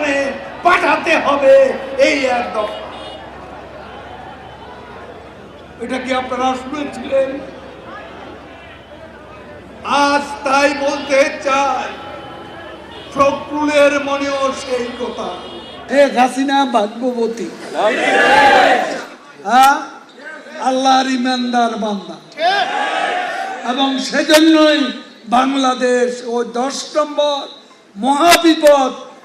কবরস্থানে পাঠাতে হবে, এই এক এটা কি আপনারা শুনেছিলেন? আজ তাই বলতে চাই ফখরুলের মনেও সেই কথা। শেখ হাসিনা ভাগ্যবতী। আল্লাহর ইমানদার বান্দা। এবং সেজন্যই বাংলাদেশ ও দশ নম্বর মহাবিপদ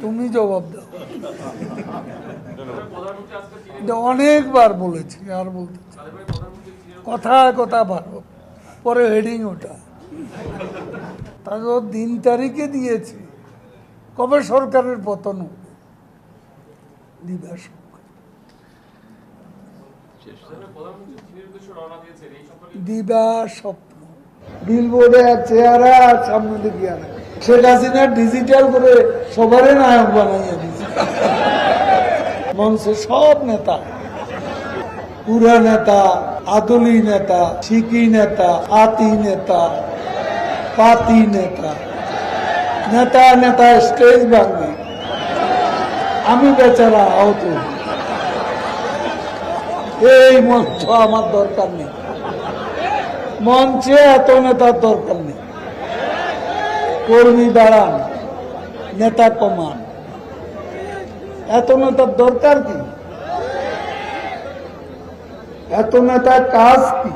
তুমি জবাব দাও। এটা অনেকবার বলেছি আর বলতে চাই। কথা কথা ভালো পরে হেডিং ওটা। তারপর দিন তারিখে দিয়েছি। কবে সরকারের পতন হবে? দিবা স্বপ্ন দিবা স্বপ্ন। বিলবোর্ডে আর চেহারা আর সামনে দিকে আর শেখ হাসিনা ডিজিটাল করে সবারই নায়ক বানাইয়া দিচ্ছে মঞ্চে সব নেতা। পুরা নেতা, আদলি নেতা শিকি নেতা, আতি নেতা, পাতি নেতা। নেতা নেতা স্টেজ ভাঙবে আমি বেচারা আহত। এই মঞ্চ আমার দরকার নেই। মঞ্চে এত নেতার দরকার নেই। কর্মী দাঁড়ান নেতা কমান এত নেতার দরকার কি? এত নেতার কাজ কি?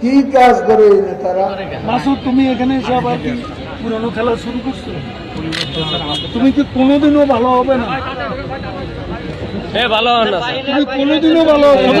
কি কাজ করে এই নেতারা? মাসুদ তুমি এখানে এসে আবার কি পুরনো খেলা শুরু করছ? তুমি কি কোনোদিনও ভালো হবে না তুমি কোনোদিনও ভালো হবে না?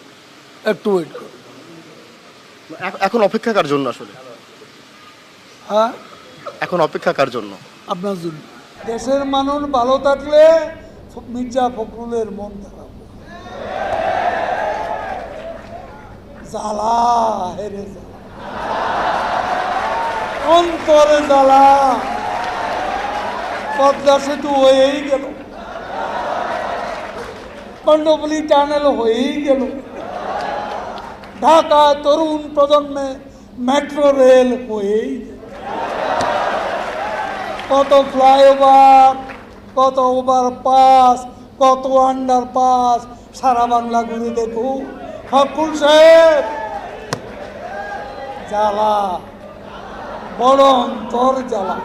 একটু ওয়েট করো। এখন অপেক্ষা কার জন্য আসলে? হ্যাঁ? এখন অপেক্ষা কার জন্য? আপনার জন্য। দেশের মানুষ ভালো থাকলে মির্জা ফখরুলের মন খারাপ জ্বালা হেরে জ্বালা। অন্তরে জ্বালা। পদ্মা সেতু হয়েই গেল। কণ্ডপলি টানেল হয়েই গেল। ঢাকা তরুণ প্রজন্মে মেট্রো রেল হয়েই কত ফ্লাইওভার কত ওভার পাস কত আন্ডার পাস সারা বাংলা ঘুরে দেখু। ফকুল সাহেব! জ্বালা। বড় অন্তর জ্বালা।